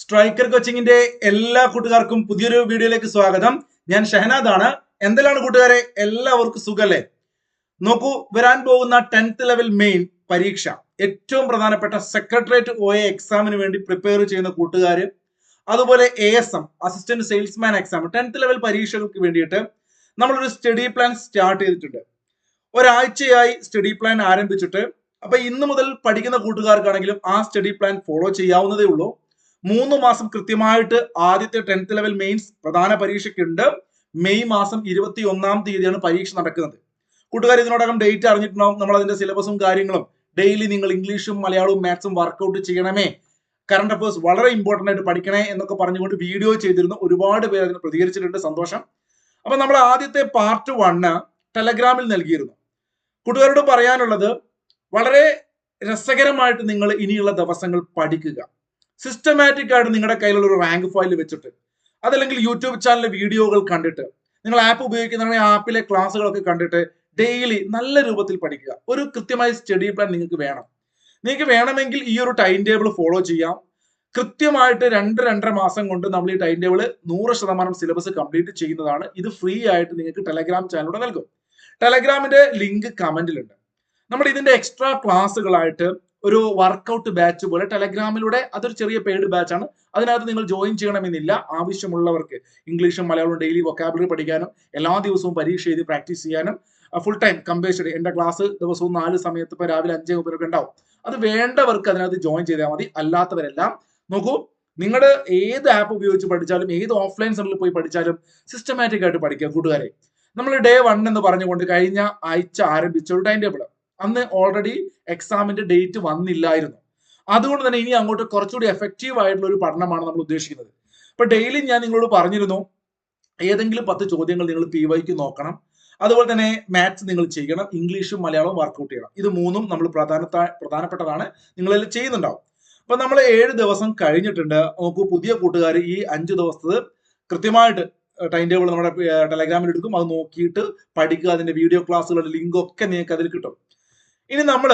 Striker കോച്ചിങ്ങിന്റെ എല്ലാ കൂട്ടുകാർക്കും പുതിയൊരു വീഡിയോയിലേക്ക് സ്വാഗതം. ഞാൻ ഷഹനാദ് ആണ് എന്തെല്ലാണ് കൂട്ടുകാരെ? എല്ലാവർക്കും സുഖല്ലേ? നോക്കൂ വരാൻ പോകുന്ന ടെൻത്ത് ലെവൽ മെയിൻ പരീക്ഷ. ഏറ്റവും പ്രധാനപ്പെട്ട സെക്രട്ടേറിയറ്റ് ഒ എ എക്സാമിന് വേണ്ടി പ്രിപ്പയർ ചെയ്യുന്ന കൂട്ടുകാർ അതുപോലെ A S M assistant salesman exam tenth level പരീക്ഷകൾക്ക് വേണ്ടിയിട്ട് നമ്മളൊരു സ്റ്റഡി പ്ലാൻ സ്റ്റാർട്ട് ചെയ്തിട്ടുണ്ട്. ഒരാഴ്ചയായി സ്റ്റഡി പ്ലാൻ ആരംഭിച്ചിട്ട് അപ്പൊ ഇന്ന് മുതൽ പഠിക്കുന്ന കൂട്ടുകാർക്കാണെങ്കിലും ആ സ്റ്റഡി പ്ലാൻ ഫോളോ ചെയ്യാവുന്നതേ ഉള്ളൂ. മൂന്ന് മാസം കൃത്യമായിട്ട് ആദ്യത്തെ ടെൻത്ത് ലെവൽ മെയിൻസ് പ്രധാന പരീക്ഷയ്ക്കുണ്ട്. മെയ് മാസം ഇരുപത്തി ഒന്നാം തീയതിയാണ് പരീക്ഷ നടക്കുന്നത്. കൂട്ടുകാർ ഇതിനോടകം ഡേറ്റ് അറിഞ്ഞിട്ടുണ്ടാവും. നമ്മൾ അതിന്റെ സിലബസും കാര്യങ്ങളും. ഡെയിലി നിങ്ങൾ ഇംഗ്ലീഷും മലയാളവും മാത്സും വർക്കൗട്ട് ചെയ്യണമേ. കറണ്ട് അഫേഴ്സ് വളരെ ഇമ്പോർട്ടന്റ് ആയിട്ട് പഠിക്കണേ എന്നൊക്കെ പറഞ്ഞുകൊണ്ട് വീഡിയോ ചെയ്തിരുന്നു ഒരുപാട് പേര് അതിന് പ്രതികരിച്ചിട്ടുണ്ട്. സന്തോഷം. അപ്പൊ നമ്മൾ ആദ്യത്തെ പാർട്ട് വണ്ണ് ടെലഗ്രാമിൽ നൽകിയിരുന്നു. കൂട്ടുകാരോട് പറയാനുള്ളത് വളരെ രസകരമായിട്ട് നിങ്ങൾ ഇനിയുള്ള ദിവസങ്ങൾ പഠിക്കുക. സിസ്റ്റമാറ്റിക് ആയിട്ട് നിങ്ങളുടെ കയ്യിലുള്ള ഒരു റാങ്ക് ഫയൽ വെച്ചിട്ട് അതല്ലെങ്കിൽ യൂട്യൂബ് ചാനലിലെ വീഡിയോകൾ കണ്ടിട്ട് നിങ്ങൾ ആപ്പ് ഉപയോഗിക്കുന്ന ആപ്പിലെ ക്ലാസ്സുകളൊക്കെ കണ്ടിട്ട് ഡെയിലി നല്ല രൂപത്തിൽ പഠിക്കുക. ഒരു കൃത്യമായ സ്റ്റഡി പ്ലാൻ നിങ്ങൾക്ക് വേണം. നിങ്ങൾക്ക് വേണമെങ്കിൽ ഈ ഒരു ടൈം ടേബിൾ ഫോളോ ചെയ്യാം. കൃത്യമായിട്ട് രണ്ട് രണ്ടര മാസം കൊണ്ട് നമ്മൾ ഈ ടൈം ടേബിൾ നൂറ് ശതമാനം സിലബസ് കംപ്ലീറ്റ് ചെയ്യുന്നതാണ്. ഇത് ഫ്രീ ആയിട്ട് നിങ്ങൾക്ക് ടെലഗ്രാം ചാനലിലൂടെ നൽകും. ടെലഗ്രാമിന്റെ ലിങ്ക് കമന്റിലുണ്ട് നമ്മൾ ഇതിന്റെ എക്സ്ട്രാ ക്ലാസ്സുകളായിട്ട് ഒരു വർക്കൗട്ട് ബാച്ച് പോലെ ടെലഗ്രാമിലൂടെ അതൊരു ചെറിയ പെയ്ഡ് ബാച്ച് ആണ്. അതിനകത്ത് നിങ്ങൾ ജോയിൻ ചെയ്യണമെന്നില്ല. ആവശ്യമുള്ളവർക്ക് ഇംഗ്ലീഷും മലയാളവും ഡെയിലി വൊക്കാബുലറി പഠിക്കാനും എല്ലാ ദിവസവും പരീക്ഷ എഴുതി പ്രാക്ടീസ് ചെയ്യാനും ഫുൾ ടൈം കമ്പേഴ്സ്ഡ് എന്റെ ക്ലാസ് ദിവസവും നാല് സമയത്ത് ഇപ്പൊ രാവിലെ അഞ്ചേ മുപ്പതൊക്കെ ഉണ്ടാവും. അത് വേണ്ടവർക്ക് അതിനകത്ത് ജോയിൻ ചെയ്താൽ മതി. അല്ലാത്തവരെല്ലാം നോക്കൂ നിങ്ങളുടെ ഏത് ആപ്പ് ഉപയോഗിച്ച് പഠിച്ചാലും ഏത് ഓഫ്ലൈൻ സെന്ററിൽ പോയി പഠിച്ചാലും സിസ്റ്റമാറ്റിക് ആയിട്ട് പഠിക്കുക കൂട്ടുകാരെ. നമ്മൾ ഡേ വൺ എന്ന് പറഞ്ഞുകൊണ്ട് കഴിഞ്ഞ ആഴ്ച ആരംഭിച്ച ഒരു ടൈം ടേബിൾ അന്ന് ഓൾറെഡി എക്സാമിന്റെ ഡേറ്റ് വന്നില്ലായിരുന്നു. അതുകൊണ്ട് തന്നെ ഇനി അങ്ങോട്ട് കുറച്ചുകൂടി എഫക്റ്റീവ് ആയിട്ടുള്ള ഒരു പഠനമാണ് നമ്മൾ ഉദ്ദേശിക്കുന്നത്. ഇപ്പൊ ഡെയിലി ഞാൻ നിങ്ങളോട് പറഞ്ഞിരുന്നു ഏതെങ്കിലും പത്ത് ചോദ്യങ്ങൾ നിങ്ങൾ പി വൈക്ക് നോക്കണം. അതുപോലെ തന്നെ മാത്സ് നിങ്ങൾ ചെയ്യണം ഇംഗ്ലീഷും മലയാളവും വർക്കൗട്ട് ചെയ്യണം. ഇത് മൂന്നും നമ്മൾ പ്രധാന പ്രധാനപ്പെട്ടതാണ് നിങ്ങൾ ചെയ്യുന്നുണ്ടാവും. അപ്പൊ നമ്മൾ ഏഴ് ദിവസം കഴിഞ്ഞിട്ടുണ്ട്. നോക്കൂ പുതിയ കൂട്ടുകാർ ഈ അഞ്ച് ദിവസത്തത് കൃത്യമായിട്ട് ടൈം ടേബിൾ നമ്മുടെ ടെലഗ്രാമിൽ എടുക്കും. അത് നോക്കിയിട്ട് പഠിക്കുക അതിന്റെ വീഡിയോ ക്ലാസ്സുകളുടെ ലിങ്ക് ഒക്കെ നിങ്ങൾക്ക് അതിൽ കിട്ടും. ഇനി നമ്മൾ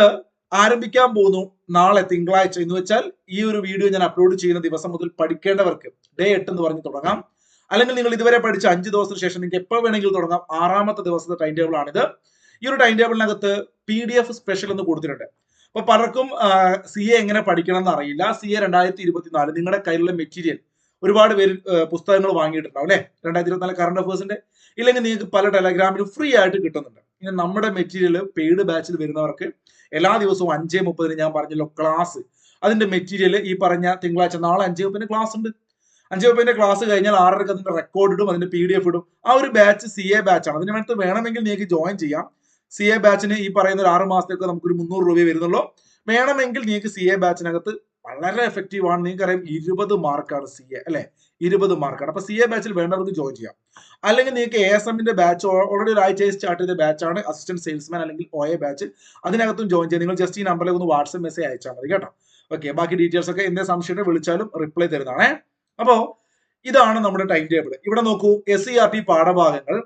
ആരംഭിക്കാൻ പോകുന്നു നാളെ തിങ്കളാഴ്ച എന്ന് വെച്ചാൽ ഈ ഒരു വീഡിയോ ഞാൻ അപ്ലോഡ് ചെയ്യുന്ന ദിവസം മുതൽ പഠിക്കേണ്ടവർക്ക് ഡേ എട്ട് എന്ന് പറഞ്ഞ് തുടങ്ങാം. അല്ലെങ്കിൽ നിങ്ങൾ ഇതുവരെ പഠിച്ച അഞ്ച് ദിവസത്തിന് ശേഷം നിങ്ങൾക്ക് എപ്പോൾ വേണമെങ്കിലും തുടങ്ങാം. ആറാമത്തെ ദിവസത്തെ ടൈം ടേബിൾ ആണിത്. ഈ ഒരു ടൈം ടേബിളിനകത്ത് പി ഡി എഫ് സ്പെഷ്യൽ എന്ന് കൊടുത്തിട്ടുണ്ട്. അപ്പൊ പലർക്കും സി എ എങ്ങനെ പഠിക്കണം എന്ന് അറിയില്ല. സി എ രണ്ടായിരത്തി ഇരുപത്തിനാല് നിങ്ങളുടെ കയ്യിലുള്ള മെറ്റീരിയൽ ഒരുപാട് പേര് പുസ്തകങ്ങൾ വാങ്ങിയിട്ടുണ്ടാവും അല്ലെ? രണ്ടായിരത്തി ഇരുപത്തിനാല് കറണ്ട് അഫേഴ്സിന്റെ ഇല്ലെങ്കിൽ നിങ്ങൾക്ക് പല ടെലഗ്രാമിലും ഫ്രീ ആയിട്ട് കിട്ടുന്നുണ്ട്. ഇനി നമ്മുടെ മെറ്റീരിയൽ പെയ്ഡ് ബാച്ചിൽ വരുന്നവർക്ക് എല്ലാ ദിവസവും അഞ്ചേ മുപ്പതിന് ഞാൻ പറഞ്ഞല്ലോ ക്ലാസ് അതിന്റെ മെറ്റീരിയൽ ഈ പറഞ്ഞ തിങ്കളാഴ്ച നാളെ അഞ്ചേ മുപ്പതിന് ക്ലാസ് ഉണ്ട്. അഞ്ചേ മുപ്പതിന്റെ ക്ലാസ് കഴിഞ്ഞാൽ ആറരക്ക് അതിന്റെ റെക്കോർഡ് ഇടും അതിന്റെ പി ഡി എഫ് ഇടും? ആ ഒരു ബാച്ച് സി എ ബാച്ച് ആണ്. അതിന് വേണ്ടി വേണമെങ്കിൽ നിങ്ങൾക്ക് ജോയിൻ ചെയ്യാം. സി എ ബാച്ചിന് ഈ പറയുന്ന ഒരു ആറ് മാസത്തേക്ക് നമുക്കൊരു മുന്നൂറ് രൂപയെ വരുന്നുള്ളൂ. വേണമെങ്കിൽ നിങ്ങൾക്ക് സി എ ബാച്ചിനകത്ത് വളരെ എഫക്റ്റീവ് ആണ്. നിങ്ങൾക്ക് അറിയാം ഇരുപത് മാർക്കാണ് സി എ അല്ലെ? ഇരുപത് മാർക്കാണ് അപ്പൊ സി എ ബാച്ചിൽ വേണ്ടവർക്ക് ജോയിൻ ചെയ്യാം. അല്ലെങ്കിൽ നിങ്ങൾക്ക് എ എസ് എമ്മിന്റെ ബാച്ച് ഓൾറെഡി ഒരാഴ്ച സ്റ്റാർട്ട് ചെയ്ത ബാച്ചാണ് അസിസ്റ്റന്റ് സെയിൽസ്മാൻ അല്ലെങ്കിൽ ഒ എ ബാച്ച് അതിനകത്തും ജോയിൻ ചെയ്യാം നിങ്ങൾ ജസ്റ്റ് ഈ നമ്പറിലേക്ക് ഒന്ന് വാട്സ്ആപ്പ് മെസ്സേജ് അയച്ചാൽ മതി കേട്ടോ. ഓക്കെ ബാക്കി ഡീറ്റെയിൽസ് ഒക്കെ എന്തേ സംശയം വിളിച്ചാലും റിപ്ലൈ തരുന്നതാണേ. അപ്പോ ഇതാണ് നമ്മുടെ ടൈം ടേബിൾ ഇവിടെ നോക്കൂ എസ് സി ആർ ടി പാഠഭാഗങ്ങൾ.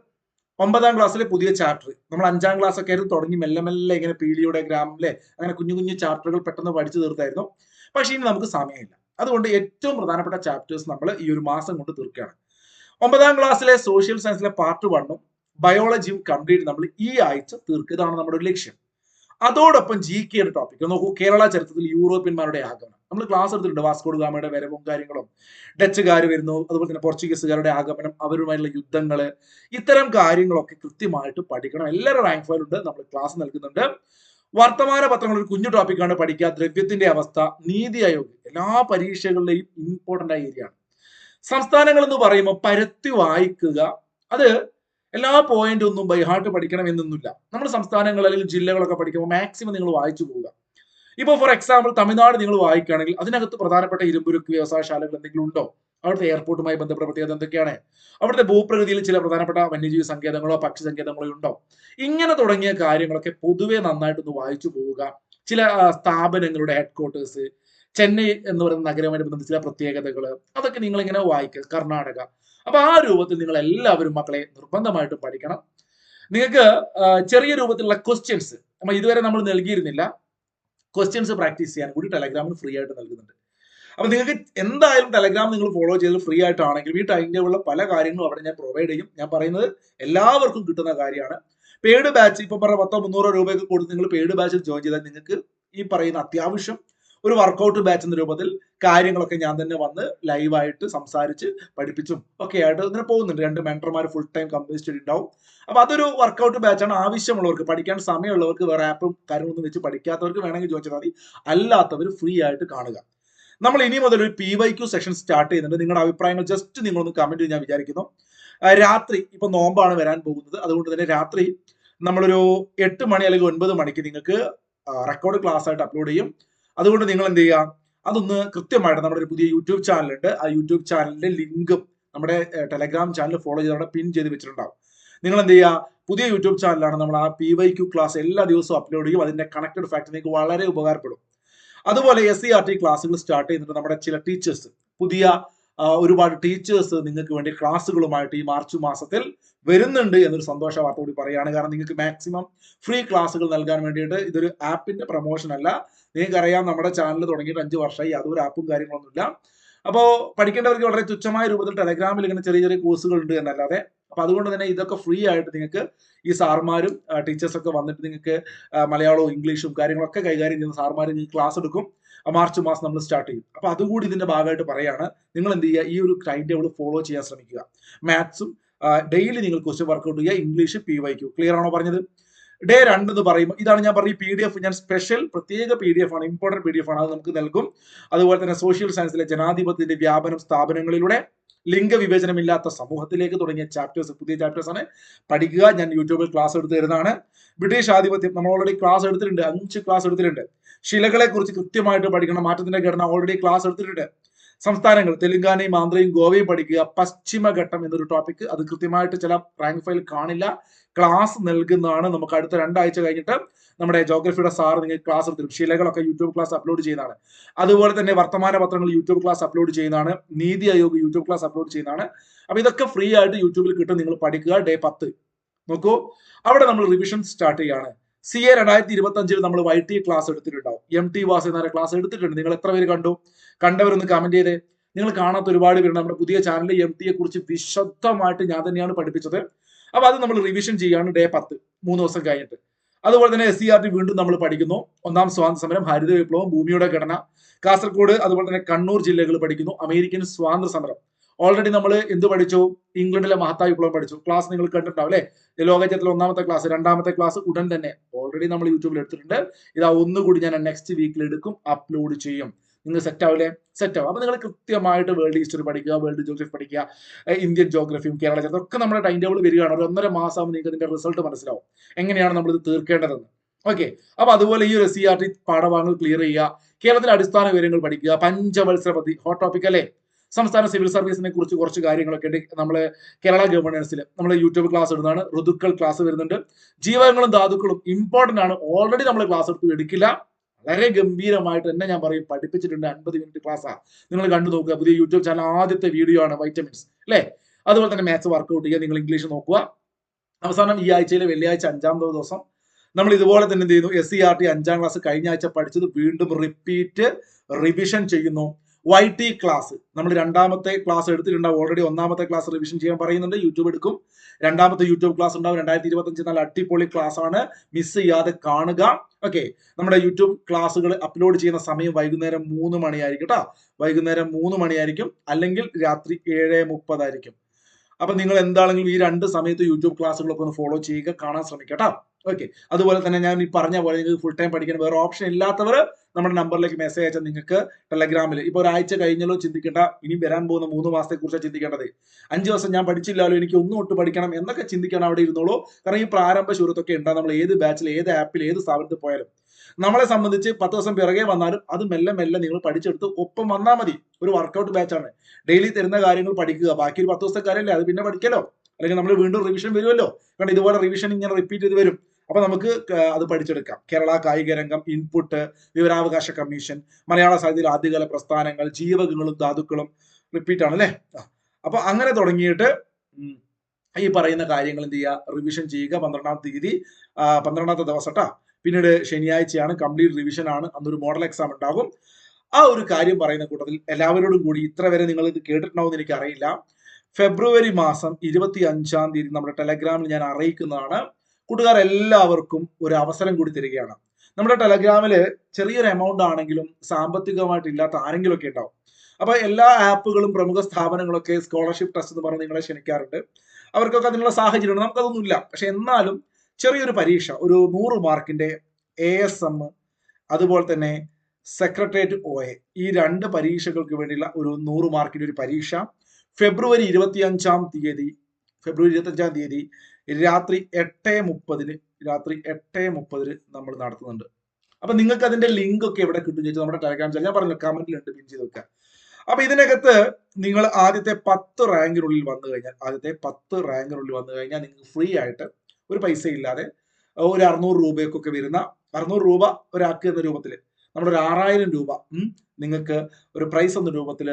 ഒമ്പതാം ക്ലാസ്സിലെ പുതിയ ചാപ്റ്റർ നമ്മൾ അഞ്ചാം ക്ലാസ് ഒക്കെ ആയിരുന്നു തുടങ്ങി. മെല്ലെ മെല്ലെ ഇങ്ങനെ പീലിയുടെ ഗ്രാമിലെ അങ്ങനെ കുഞ്ഞു കുഞ്ഞു ചാപ്റ്ററുകൾ പെട്ടെന്ന് പഠിച്ചു തീർത്തായിരുന്നു. പക്ഷെ ഇനി നമുക്ക് സമയമില്ല. അതുകൊണ്ട് ഏറ്റവും പ്രധാനപ്പെട്ട ചാപ്റ്റേഴ്സ് നമ്മൾ ഈ ഒരു മാസം കൊണ്ട് തീർക്കുകയാണ്. ഒമ്പതാം ക്ലാസ്സിലെ സോഷ്യൽ സയൻസിലെ പാർട്ട് വണ്ണും ബയോളജിയും കംപ്ലീറ്റ് നമ്മൾ ഈ ആഴ്ച തീർക്കുക. ഇതാണ് നമ്മുടെ ഒരു ലക്ഷ്യം. അതോടൊപ്പം ജി കെയുടെ ടോപ്പിക് നോക്കൂ. കേരള ചരിത്രത്തിൽ യൂറോപ്യന്മാരുടെ ആഗമനം. നമ്മൾ ക്ലാസ് എടുത്തിട്ടുണ്ട്. വാസ്കോഡ് ഗാമയുടെ വരവും കാര്യങ്ങളും. ഡച്ചുകാർ വരുന്നു. അതുപോലെ തന്നെ പോർച്ചുഗീസുകാരുടെ ആഗമനം. അവരുമായുള്ള യുദ്ധങ്ങൾ ഇത്തരം കാര്യങ്ങളൊക്കെ കൃത്യമായിട്ട് പഠിക്കണം. എല്ലാവരും റാങ്ക് ഫയലുണ്ട് നമ്മൾ ക്ലാസ് നൽകുന്നുണ്ട്. വർത്തമാന പത്രങ്ങൾ ഒരു കുഞ്ഞു ടോപ്പിക്കാണ് പഠിക്കുക ദ്രവ്യത്തിന്റെ അവസ്ഥ നീതി ആയോഗ്. എല്ലാ പരീക്ഷകളിലെയും ഇമ്പോർട്ടന്റ് ആയ ഏരിയ ആണ്. സംസ്ഥാനങ്ങൾ എന്ന് പറയുമ്പോൾ പരത്തി വായിക്കുക അത് എല്ലാ പോയിന്റും ഒന്നും ബൈഹാർട്ട് പഠിക്കണം എന്നൊന്നുമില്ല. നമ്മുടെ സംസ്ഥാനങ്ങൾ അല്ലെങ്കിൽ ജില്ലകളൊക്കെ പഠിക്കുമ്പോൾ മാക്സിമം നിങ്ങൾ വായിച്ചു പോവുക. ഇപ്പൊ ഫോർ എക്സാമ്പിൾ തമിഴ്നാട് നിങ്ങൾ വായിക്കുകയാണെങ്കിൽ അതിനകത്ത് പ്രധാനപ്പെട്ട ഇരുമ്പുരുക്ക് വ്യവസായശാലകൾ എന്തെങ്കിലും ഉണ്ടോ? അവിടുത്തെ എയർപോർട്ടുമായി ബന്ധപ്പെട്ട പ്രത്യേകത എന്തൊക്കെയാണ്? അവിടുത്തെ ഭൂപ്രകൃതിയിൽ ചില പ്രധാനപ്പെട്ട വന്യജീവി സങ്കേതങ്ങളോ പക്ഷി സങ്കേതങ്ങളോ ഉണ്ടോ? ഇങ്ങനെ തുടങ്ങിയ കാര്യങ്ങളൊക്കെ പൊതുവെ നന്നായിട്ടൊന്ന് വായിച്ചു പോവുക. ചില സ്ഥാപനങ്ങളുടെ ഹെഡ്ക്വാർട്ടേഴ്സ് ചെന്നൈ എന്ന് പറയുന്ന നഗരവുമായിട്ട് ബന്ധപ്പെട്ട ചില പ്രത്യേകതകൾ അതൊക്കെ നിങ്ങൾ ഇങ്ങനെ വായിക്കുക. കർണാടക. അപ്പൊ ആ രൂപത്തിൽ നിങ്ങൾ എല്ലാവരും മക്കളെ നിർബന്ധമായിട്ടും പഠിക്കണം. നിങ്ങൾക്ക് ചെറിയ രൂപത്തിലുള്ള ക്വസ്റ്റ്യൻസ് നമ്മൾ ഇതുവരെ നമ്മൾ നൽകിയിരുന്നില്ല. ക്വസ്റ്റ്യൻസ് പ്രാക്ടീസ് ചെയ്യാൻ കൂടി ടെലഗ്രാമിൽ ഫ്രീ ആയിട്ട് നൽകുന്നുണ്ട്. അപ്പൊ നിങ്ങൾക്ക് എന്തായാലും ടെലഗ്രാം നിങ്ങൾ ഫോളോ ചെയ്ത് ഫ്രീ ആയിട്ടാണെങ്കിൽ ഈ ടൈം ടേബിളിലെ പല കാര്യങ്ങളും അവിടെ ഞാൻ പ്രൊവൈഡ് ചെയ്യും. ഞാൻ പറയുന്നത് എല്ലാവർക്കും കിട്ടുന്ന കാര്യമാണ്. പെയ്ഡ് ബാച്ച് ഇപ്പൊ പറഞ്ഞ പത്തോ മുന്നൂറോ രൂപയൊക്കെ കൊടുത്ത് നിങ്ങൾ പെയ്ഡ് ബാച്ചിൽ ജോയിൻ ചെയ്താൽ നിങ്ങൾക്ക് ഈ പറയുന്ന അത്യാവശ്യം ഒരു വർക്കൗട്ട് ബാച്ച് എന്ന രൂപത്തിൽ കാര്യങ്ങളൊക്കെ ഞാൻ തന്നെ വന്ന് ലൈവായിട്ട് സംസാരിച്ച് പഠിപ്പിച്ചും. ഒക്കെ ആയിട്ട് ഇങ്ങനെ പോകുന്നുണ്ട്. രണ്ട് മെന്റർമാർ ഫുൾ ടൈം കമ്പനി സ്റ്റഡി ഉണ്ടാവും. അപ്പൊ അതൊരു വർക്കൗട്ട് ബാച്ചാണ് ആവശ്യമുള്ളവർക്ക്. പഠിക്കാൻ സമയമുള്ളവർക്ക് വേറെ ആപ്പും കാര്യങ്ങളൊന്നും വെച്ച് പഠിക്കാത്തവർക്ക് വേണമെങ്കിൽ ചോദിച്ചാൽ മതി. അല്ലാത്തവർ ഫ്രീ ആയിട്ട് കാണുക. നമ്മൾ ഇനി മുതൽ ഒരു P Y Q session start ചെയ്യുന്നുണ്ട്. നിങ്ങളുടെ അഭിപ്രായങ്ങൾ ജസ്റ്റ് നിങ്ങളൊന്ന് കമന്റ് ഞാൻ വിചാരിക്കുന്നു. രാത്രി ഇപ്പൊ നോമ്പാണ് വരാൻ പോകുന്നത്. അതുകൊണ്ട് തന്നെ രാത്രി നമ്മളൊരു എട്ട് മണി അല്ലെങ്കിൽ ഒൻപത് മണിക്ക് നിങ്ങൾക്ക് റെക്കോർഡ് ക്ലാസ് ആയിട്ട് അപ്ലോഡ് ചെയ്യും. അതുകൊണ്ട് നിങ്ങൾ എന്ത് ചെയ്യുക അതൊന്ന് കൃത്യമായിട്ട് നമ്മുടെ ഒരു പുതിയ യൂട്യൂബ് ചാനലുണ്ട്. ആ യൂട്യൂബ് ചാനലിന്റെ ലിങ്കും നമ്മുടെ ടെലഗ്രാം ചാനൽ ഫോളോ ചെയ്ത് അവിടെ പിൻ ചെയ്ത് വെച്ചിട്ടുണ്ടാവും. നിങ്ങൾ എന്ത് ചെയ്യുക പുതിയ യൂട്യൂബ് ചാനലാണ് നമ്മൾ ആ പി വൈ ക്യു ക്ലാസ് എല്ലാ ദിവസവും അപ്ലോഡ് ചെയ്യും. അതിന്റെ കണക്റ്റഡ് ഫാക്ട് നിങ്ങൾക്ക് വളരെ ഉപകാരപ്പെടും. അതുപോലെ എസ് സി ആർ ടി ക്ലാസ്സുകൾ സ്റ്റാർട്ട് ചെയ്യുന്നുണ്ട് നമ്മുടെ ചില ടീച്ചേഴ്സ് പുതിയ ഒരുപാട് ടീച്ചേഴ്സ് നിങ്ങൾക്ക് വേണ്ടി ക്ലാസ്സുകളുമായിട്ട് ഈ മാർച്ച് മാസത്തിൽ വരുന്നുണ്ട് എന്നൊരു സന്തോഷ വാർത്ത കൂടി പറയുകയാണ്. കാരണം നിങ്ങൾക്ക് മാക്സിമം ഫ്രീ ക്ലാസ്സുകൾ നൽകാൻ വേണ്ടിയിട്ട് ഇതൊരു ആപ്പിന്റെ പ്രൊമോഷൻ അല്ല. നിങ്ങൾക്കറിയാം നമ്മുടെ ചാനൽ തുടങ്ങിയിട്ട് അഞ്ച് വർഷമായി യാതൊരു ആപ്പും കാര്യങ്ങളൊന്നുമില്ല. അപ്പോൾ പഠിക്കേണ്ടവർക്ക് വളരെ തുച്ഛമായ രൂപത്തിൽ ടെലഗ്രാമിൽ ഇങ്ങനെ ചെറിയ ചെറിയ കോഴ്സുകൾ ഉണ്ട് എന്നല്ലാതെ അപ്പൊ അതുകൊണ്ട് തന്നെ ഇതൊക്കെ ഫ്രീ ആയിട്ട് നിങ്ങൾക്ക് ഈ സാർമാരും ടീച്ചേഴ്സൊക്കെ വന്നിട്ട് നിങ്ങൾക്ക് മലയാളവും ഇംഗ്ലീഷും കാര്യങ്ങളൊക്കെ കൈകാര്യം ചെയ്യുന്ന സാർമാർ നിങ്ങൾക്ക് ക്ലാസ് എടുക്കും. മാർച്ച് മാസം നമ്മൾ സ്റ്റാർട്ട് ചെയ്യും. അപ്പൊ അതുകൂടി ഇതിന്റെ ഭാഗമായിട്ട് പറയാണ്. നിങ്ങൾ എന്ത് ചെയ്യുക? ഈ ഒരു ടൈം ടേബിൾ ഫോളോ ചെയ്യാൻ ശ്രമിക്കുക. മാത്സും ഡെയിലി നിങ്ങൾ ക്വസ്റ്റ്യൻ വർക്ക്ഔട്ട് ചെയ്യുക. English P Y Q clear ആണോ പറഞ്ഞത്? ഡേ രണ്ട് എന്ന് പറയുമ്പോൾ ഇതാണ് ഞാൻ പറഞ്ഞ പി ഡി എഫ് ഞാൻ സ്പെഷ്യൽ പ്രത്യേക പി ഡി എഫ് ആണ് ഇമ്പോർട്ടന്റ് പി ഡി എഫ് ആണ്. അത് നമുക്ക് നൽകും. അതുപോലെ തന്നെ സോഷ്യൽ സയൻസിലെ ജനാധിപത്യത്തിന്റെ വ്യാപനം സ്ഥാപനങ്ങളിലൂടെ ലിംഗവിവേചനമില്ലാത്ത സമൂഹത്തിലേക്ക് തുടങ്ങിയ ചാപ്റ്റേഴ്സ് പുതിയ ചാപ്റ്റേഴ്സ് ആണ്. പഠിക്കുക. ഞാൻ യൂട്യൂബിൽ ക്ലാസ് എടുത്ത് തരുന്നതാണ്. ബ്രിട്ടീഷ് ആധിപത്യം നമ്മൾ ഓൾറെഡി ക്ലാസ് എടുത്തിട്ടുണ്ട്. അഞ്ച് ക്ലാസ് എടുത്തിട്ടുണ്ട്. ശിലകളെ കുറിച്ച് കൃത്യമായിട്ട് പഠിക്കണം. മാറ്റത്തിന്റെ ഘടന ഓൾറെഡി ക്ലാസ് എടുത്തിട്ടുണ്ട്. സംസ്ഥാനങ്ങൾ തെലുങ്കാനയും ആന്ധ്രയും ഗോവയും പഠിക്കുക പശ്ചിമഘട്ടം എന്നൊരു ടോപ്പിക് അത് കൃത്യമായിട്ട് ചില റാങ്ക് ഫയൽ കാണില്ല. ക്ലാസ് നൽകുന്നതാണ്. നമുക്ക് അടുത്ത രണ്ടാഴ്ച കഴിഞ്ഞിട്ട് നമ്മുടെ ജോഗ്രഫിയുടെ സാർ നിങ്ങൾ ക്ലാസ് എടുത്തിരും. ശിലകളൊക്കെ യൂട്യൂബ് ക്ലാസ് അപ്ലോഡ് ചെയ്യുന്നതാണ്. അതുപോലെ തന്നെ വർത്തമാന പത്രങ്ങൾ യൂട്യൂബ് ക്ലാസ് അപ്ലോഡ് ചെയ്യുന്നതാണ്. NITI Aayog YouTube class upload ചെയ്യുന്നതാണ്. അപ്പൊ ഇതൊക്കെ ഫ്രീ ആയിട്ട് യൂട്യൂബിൽ കിട്ടും. നിങ്ങൾ പഠിക്കുക. ഡേ പത്ത്. നോക്കൂ. അവിടെ നമ്മൾ റിവിഷൻ സ്റ്റാർട്ട് ചെയ്യാണ്. സി എ രണ്ടായിരത്തി ഇരുപത്തി അഞ്ചിൽ നമ്മൾ വൈ ടി ക്ലാസ് എടുത്തിട്ടുണ്ടാവും. എം ടി വാസ് എന്ന ക്ലാസ് എടുത്തിട്ടുണ്ട്. നിങ്ങൾ എത്ര പേര് കണ്ടു? കണ്ടവരൊന്ന് കമന്റ് ചെയ്തേ. നിങ്ങൾ കാണാത്ത ഒരുപാട് പേരുണ്ട്. നമ്മുടെ പുതിയ ചാനലിൽ എം ടിയെ കുറിച്ച് വിശദമായിട്ട് ഞാൻ തന്നെയാണ് പഠിപ്പിച്ചത്. അപ്പൊ അത് നമ്മൾ റിവിഷൻ ചെയ്യാണ് ഡേ പത്ത് മൂന്ന് ദിവസം കഴിഞ്ഞിട്ട്. അതുപോലെ തന്നെ എസ് സി ആർ ടി വീണ്ടും നമ്മൾ പഠിക്കുന്നു. ഒന്നാം സ്വാതന്ത്ര്യ സമരം ഹരിത വിപ്ലവം ഭൂമിയുടെ ഘടന. കാസർഗോഡ് അതുപോലെ തന്നെ കണ്ണൂർ ജില്ലകൾ പഠിക്കുന്നു. അമേരിക്കൻ സ്വാതന്ത്ര്യ സമരം. ഓൾറെഡി നമ്മൾ എന്ത് പഠിച്ചു? ഇംഗ്ലണ്ടിലെ മഹത്തായ വിപ്ലവം പഠിച്ചു. ക്ലാസ് നിങ്ങൾ കണ്ടിട്ടുണ്ടാവും അല്ലെ? ലോകചരിത്രത്തിലെ ഒന്നാമത്തെ ക്ലാസ് രണ്ടാമത്തെ ക്ലാസ് ഉടൻ തന്നെ. ഓൾറെഡി നമ്മൾ യൂട്യൂബിൽ എടുത്തിട്ടുണ്ട്. ഇതാ ഒന്നുകൂടി ഞാൻ നെക്സ്റ്റ് വീക്കിൽ എടുക്കും അപ്ലോഡ് ചെയ്യും. നിങ്ങൾ സെറ്റ് ആവില്ലേ സെറ്റ് ആവും. അപ്പൊ നിങ്ങൾ കൃത്യമായിട്ട് വേൾഡ് ഹിസ്റ്ററി പഠിക്കുക വേൾഡ് ജോഗ്രഫി പഠിക്കുക ഇന്ത്യൻ ജോഗ്രഫിയും കേരള ചരിത്രം ഒക്കെ നമ്മുടെ ടൈം ടേബിൾ വരികയാണ്. ഒരു ഒന്നര മാസം നിങ്ങൾക്ക് ഇതിന്റെ റിസൾട്ട് മനസ്സിലാവും. എങ്ങനെയാണ് നമ്മൾ ഇത് തീർക്കേണ്ടതെന്ന്. ഓക്കെ അപ്പൊ അതുപോലെ ഈ ഒരു സി ആർ ടി പാഠഭാഗങ്ങൾ ക്ലിയർ ചെയ്യുക. കേരളത്തിലെ അടിസ്ഥാന വിവരങ്ങൾ പഠിക്കുക. പഞ്ചവത്സര പദ്ധതി ഹോട്ട് ടോപ്പിക് അല്ലേ? സംസ്ഥാന സിവിൽ സർവീസിനെ കുറിച്ച് കുറച്ച് കാര്യങ്ങളൊക്കെ ഉണ്ട്. നമ്മൾ കേരള ഗവേണൻസിൽ നമ്മൾ യൂട്യൂബ് ക്ലാസ് ഇടുന്നതാണ്. ഋതുക്കൾ ക്ലാസ് വരുന്നുണ്ട്. ജീവകങ്ങളും ധാതുക്കളും ഇമ്പോർട്ടന്റ് ആണ്. ഓൾറെഡി നമ്മൾ ക്ലാസ് എടുത്ത് എടുക്കില്ല. വളരെ ഗംഭീരമായിട്ട് തന്നെ ഞാൻ പറയും. പഠിപ്പിച്ചിട്ടുണ്ട് അൻപത് മിനിറ്റ് ക്ലാസ്സാണ് നിങ്ങൾ കണ്ടു നോക്കുക. പുതിയ യൂട്യൂബ് ചാനൽ ആദ്യത്തെ വീഡിയോ ആണ് വൈറ്റമിൻസ് അല്ലേ? അതുപോലെ തന്നെ മാത്സ് വർക്കൗട്ട് ചെയ്യുക. നിങ്ങൾ ഇംഗ്ലീഷ് നോക്കുക. അവസാനം ഈ ആഴ്ചയിലെ വെള്ളിയാഴ്ച അഞ്ചാം ദിവസം നമ്മൾ ഇതുപോലെ തന്നെ എന്ത് ചെയ്യുന്നു? എസ് സി ആർ ടി അഞ്ചാം ക്ലാസ് കഴിഞ്ഞ ആഴ്ച പഠിച്ചത് വീണ്ടും റിപ്പീറ്റ് റിവിഷൻ ചെയ്യുന്നു. വൈ ടി ക്ലാസ് നമ്മൾ രണ്ടാമത്തെ ക്ലാസ് എടുത്തിട്ടുണ്ട് ഓൾറെഡി ഒന്നാമത്തെ ക്ലാസ് റിവിഷൻ ചെയ്യാൻ പറയുന്നുണ്ട്. യൂട്യൂബ് എടുക്കും. രണ്ടാമത്തെ യൂട്യൂബ് ക്ലാസ് ഉണ്ടാവും. രണ്ടായിരത്തി ഇരുപത്തഞ്ച് നല്ല അടിപൊളി ക്ലാസ് ആണ്. മിസ് ചെയ്യാതെ കാണുക. ഓക്കെ നമ്മുടെ യൂട്യൂബ് ക്ലാസ്സുകൾ അപ്ലോഡ് ചെയ്യുന്ന സമയം വൈകുന്നേരം മൂന്ന് മണിയായിരിക്കും കേട്ടോ വൈകുന്നേരം മൂന്ന് മണിയായിരിക്കും. അല്ലെങ്കിൽ രാത്രി ഏഴ് മുപ്പതായിരിക്കും. അപ്പൊ നിങ്ങൾ എന്താണെങ്കിലും ഈ രണ്ട് സമയത്ത് യൂട്യൂബ് ക്ലാസ്സുകളൊക്കെ ഒന്ന് ഫോളോ ചെയ്യുക കാണാൻ ശ്രമിക്കുക ഓക്കെ അതുപോലെ തന്നെ ഞാൻ ഈ പറഞ്ഞ പോലെ നിങ്ങൾക്ക് ഫുൾ ടൈം പഠിക്കാൻ വേറെ ഓപ്ഷൻ ഇല്ലാത്തവർ നമ്മുടെ നമ്പറിലേക്ക് മെസ്സേജ് അയച്ചാൽ നിങ്ങൾക്ക് ടെലഗ്രാമിൽ ഇപ്പോൾ ഒരാഴ്ച കഴിഞ്ഞല്ലോ ചിന്തിക്കേണ്ട ഇനി വരാൻ പോകുന്ന മൂന്ന് മാസത്തെ കുറിച്ചാണ് ചിന്തിക്കേണ്ടത്. അഞ്ച് ദിവസം ഞാൻ പഠിച്ചില്ലല്ലോ എനിക്ക് ഒന്നും ഒട്ട് പഠിക്കണം എന്നൊക്കെ ചിന്തിക്കണം അവിടെ ഇരുന്നോളൂ. കാരണം ഈ പ്രാരംഭ ശൂരത്തൊക്കെ ഉണ്ടാകും നമ്മൾ ഏത് ബാച്ചിൽ ഏത് ആപ്പിൽ ഏത് സ്ഥാപനത്തിൽ പോയാലും. നമ്മളെ സംബന്ധിച്ച് പത്ത് ദിവസം പിറകെ വന്നാലും അത് മെല്ലെ മെല്ലെ നിങ്ങൾ പഠിച്ചെടുത്ത് ഒപ്പം വന്നാൽ മതി. ഒരു വർക്കൗട്ട് ബാച്ചാണ് ഡെയിലി തരുന്ന കാര്യങ്ങൾ പഠിക്കുക. ബാക്കി ഒരു പത്ത് ദിവസത്തെ കാര്യമല്ലേ അത് പിന്നെ പഠിക്കലോ? അല്ലെങ്കിൽ നമ്മൾ വീണ്ടും റിവിഷൻ വരുമല്ലോ? കാരണം ഇതുപോലെ റിവിഷൻ ഇങ്ങനെ റിപ്പീറ്റ് ചെയ്ത് വരും. അപ്പൊ നമുക്ക് അത് പഠിച്ചെടുക്കാം. കേരള കായിക രംഗം ഇൻപുട്ട് വിവരാവകാശ കമ്മീഷൻ മലയാള സാഹിത്യത്തിലെ ആദ്യകാല പ്രസ്ഥാനങ്ങൾ ജീവകങ്ങളും ധാതുക്കളും റിപ്പീറ്റ് ആണ് അല്ലേ? അപ്പൊ അങ്ങനെ തുടങ്ങിയിട്ട് ഈ പറയുന്ന കാര്യങ്ങൾ എന്ത് ചെയ്യുക? റിവിഷൻ ചെയ്യുക. പന്ത്രണ്ടാം തീയതി പന്ത്രണ്ടാമത്തെ ദിവസം ട്ടാ. പിന്നീട് ശനിയാഴ്ചയാണ് കംപ്ലീറ്റ് റിവിഷൻ ആണ്. അന്നൊരു മോഡൽ എക്സാം ഉണ്ടാകും ആ ഒരു കാര്യം പറയുന്ന കൂട്ടത്തിൽ എല്ലാവരോടും കൂടി ഇത്ര വരെ നിങ്ങൾ ഇത് കേട്ടിട്ടുണ്ടാവും എനിക്ക് അറിയില്ല ഫെബ്രുവരി മാസം ഇരുപത്തി അഞ്ചാം തീയതി നമ്മുടെ ടെലഗ്രാമിൽ ഞാൻ അറിയിക്കുന്നതാണ്. കൂട്ടുകാർ എല്ലാവർക്കും ഒരു അവസരം കൂടി തരികയാണ്. നമ്മുടെ ടെലഗ്രാമിൽ ചെറിയൊരു എമൗണ്ട് ആണെങ്കിലും സാമ്പത്തികമായിട്ട് ഇല്ലാത്ത ആരെങ്കിലും ഒക്കെ ഉണ്ടാവും. അപ്പൊ എല്ലാ ആപ്പുകളും പ്രമുഖ സ്ഥാപനങ്ങളൊക്കെ സ്കോളർഷിപ്പ് ട്രസ്റ്റ് എന്ന് പറഞ്ഞ് നിങ്ങളെ ക്ഷണിക്കാറുണ്ട്. അവർക്കൊക്കെ അതിനുള്ള സാഹചര്യമുണ്ട്. നമുക്കതൊന്നുമില്ല. പക്ഷെ എന്നാലും ചെറിയൊരു പരീക്ഷ ഒരു നൂറ് മാർക്കിന്റെ എ എസ് എം അതുപോലെ തന്നെ സെക്രട്ടേറിയറ്റ് ഒ എ ഈ രണ്ട് പരീക്ഷകൾക്ക് വേണ്ടിയുള്ള ഒരു നൂറ് മാർക്കിന്റെ ഒരു പരീക്ഷ. ഫെബ്രുവരി ഇരുപത്തിയഞ്ചാം തീയതി ഫെബ്രുവരി ഇരുപത്തഞ്ചാം തീയതി രാത്രി എട്ട് മുപ്പതിന് രാത്രി എട്ട് മുപ്പതിന് നമ്മൾ നടത്തുന്നുണ്ട്. അപ്പൊ നിങ്ങൾക്ക് അതിന്റെ ലിങ്ക് ഒക്കെ എവിടെ കിട്ടും ചോദിച്ചാൽ നമ്മുടെ ടെലഗ്രാം ചാനൽ ഞാൻ പറഞ്ഞു കമന്റിലുണ്ട് പിൻ ചെയ്ത് വെക്കാം. അപ്പൊ ഇതിനകത്ത് നിങ്ങൾ ആദ്യത്തെ പത്ത് റാങ്കിനുള്ളിൽ വന്നു കഴിഞ്ഞാൽ ആദ്യത്തെ പത്ത് റാങ്കിനുള്ളിൽ വന്നു കഴിഞ്ഞാൽ നിങ്ങൾക്ക് ഫ്രീ ആയിട്ട് ഒരു പൈസ ഇല്ലാതെ ഒരു അറുന്നൂറ് രൂപയ്ക്കൊക്കെ വരുന്ന അറുന്നൂറ് രൂപ ഒരാൾക്ക് എന്ന രൂപത്തിൽ നമ്മുടെ ഒരു ആറായിരം രൂപ നിങ്ങൾക്ക് ഒരു പ്രൈസ് എന്ന രൂപത്തിൽ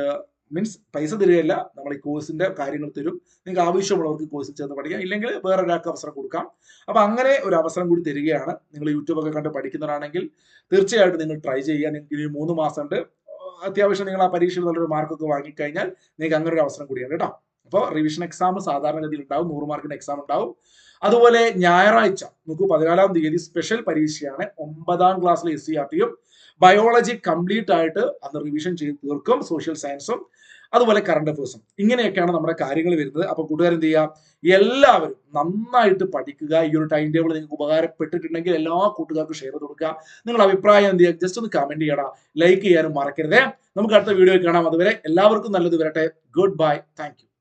മീൻസ് പൈസ തരികയല്ല നമ്മൾ ഈ കോഴ്സിന്റെ കാര്യങ്ങൾ തരും. നിങ്ങൾക്ക് ആവശ്യമുള്ളവർക്ക് കോഴ്സ് ചേർന്ന് പഠിക്കാം. ഇല്ലെങ്കിൽ വേറെ ഒരാൾക്ക് അവസരം കൊടുക്കാം. അപ്പൊ അങ്ങനെ ഒരു അവസരം കൂടി തരികയാണ്. നിങ്ങൾ യൂട്യൂബ് ഒക്കെ കണ്ട് പഠിക്കുന്നവരാണെങ്കിൽ തീർച്ചയായിട്ടും നിങ്ങൾ ട്രൈ ചെയ്യുക. നിങ്ങൾക്ക് ഇനി മൂന്ന് മാസം ഉണ്ട് അത്യാവശ്യം നിങ്ങൾ ആ പരീക്ഷയിൽ നല്ലൊരു മാർക്കൊക്കെ വാങ്ങിക്കഴിഞ്ഞാൽ നിങ്ങൾക്ക് അങ്ങനെ ഒരു അവസരം കൂടിയാണ് കേട്ടോ. അപ്പോൾ റിവിഷൻ എക്സാം സാധാരണഗതിയിൽ ഉണ്ടാവും നൂറ് മാർക്കിന്റെ എക്സാം ഉണ്ടാവും. അതുപോലെ ഞായറാഴ്ച നോക്കൂ പതിനാലാം തീയതി സ്പെഷ്യൽ പരീക്ഷയാണ് ഒമ്പതാം ക്ലാസ്സിലെ എസ് സി ആർ ടിയും ബയോളജി കംപ്ലീറ്റ് ആയിട്ട് അന്ന് റിവിഷൻ ചെയ്ത് തീർക്കും സോഷ്യൽ സയൻസും അതുപോലെ കറണ്ട് അഫേഴ്സും ഇങ്ങനെയൊക്കെയാണ് നമ്മുടെ കാര്യങ്ങൾ വരുന്നത്. അപ്പോൾ കൂട്ടുകാർ എന്ത് ചെയ്യുക എല്ലാവരും നന്നായിട്ട് പഠിക്കുക. ഈ ഒരു ടൈം ടേബിൾ നിങ്ങൾക്ക് ഉപകാരപ്പെട്ടിട്ടുണ്ടെങ്കിൽ എല്ലാ കൂട്ടുകാർക്കും ഷെയർ ചെയ്ത് കൊടുക്കുക. നിങ്ങളുടെ അഭിപ്രായം എന്ത് ചെയ്യുക ജസ്റ്റ് ഒന്ന് കമന്റ് ചെയ്യണം ലൈക്ക് ചെയ്യാനും മറക്കരുത്. നമുക്ക് അടുത്ത വീഡിയോ കാണാം. അതുവരെ എല്ലാവർക്കും നല്ലത് വരട്ടെ. Good bye thank